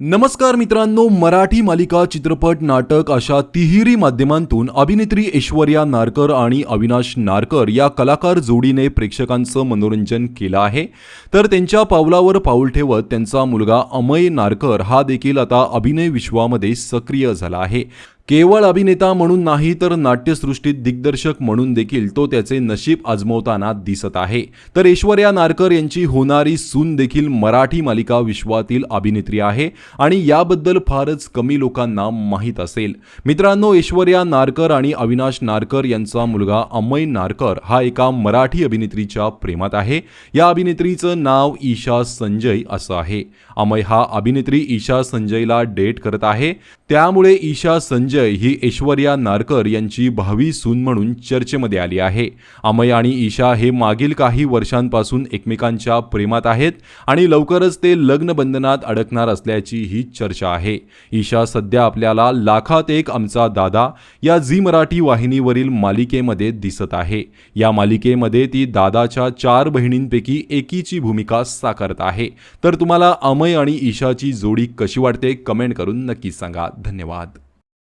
नमस्कार मित्रांनो मराठी मालिका चित्रपट नाटक अशा तिहिरी माध्यमांतून अभिनेत्री ऐश्वर्या नारकर आणि अविनाश नारकर या कलाकार जोडीने प्रेक्षकांचं मनोरंजन केलं आहे. तर त्यांच्या पावलावर पाऊल ठेवत त्यांचा मुलगा अमय नारकर हा देखील आता अभिनय विश्वामध्ये सक्रिय झाला आहे. केवळ अभिनेता म्हणून नाही तर नाट्यसृष्टीत दिग्दर्शक म्हणून देखील तो त्याचे नशीब आजमवताना दिसत आहे. तर ऐश्वर्या नारकर यांची होणारी सून देखील मराठी मालिका विश्वातील अभिनेत्री आहे आणि याबद्दल फारच कमी लोकांना माहीत असेल. मित्रांनो ऐश्वर्या नारकर आणि अविनाश नारकर यांचा मुलगा अमय नारकर हा एका मराठी अभिनेत्रीच्या प्रेमात आहे. या अभिनेत्रीचं नाव ईशा संजय असं आहे. अमय हा अभिनेत्री ईशा संजयला डेट करत आहे. त्यामुळे ईशा संजय ही ऐश्वर्या नारकर यांची भावी सून म्हणून चर्चेमध्ये आली आहे. अमय आणि ईशा हे मागील काही वर्षांपासून एकमेकांच्या प्रेमात आहेत आणि लवकरच ते लग्नबंधनात अडकणार असल्याची ही चर्चा आहे. ईशा सध्या आपल्याला लाखात एक आमचा दादा या झी मराठी वाहिनीवरील मालिकेमध्ये दिसत आहे. या मालिकेमध्ये ती दादाच्या चार बहिणींपैकी एकीची भूमिका साकारत आहे. तर तुम्हाला अमय आणि ईशाची जोडी कशी वाटते कमेंट करून नक्की सांगा. धन्यवाद.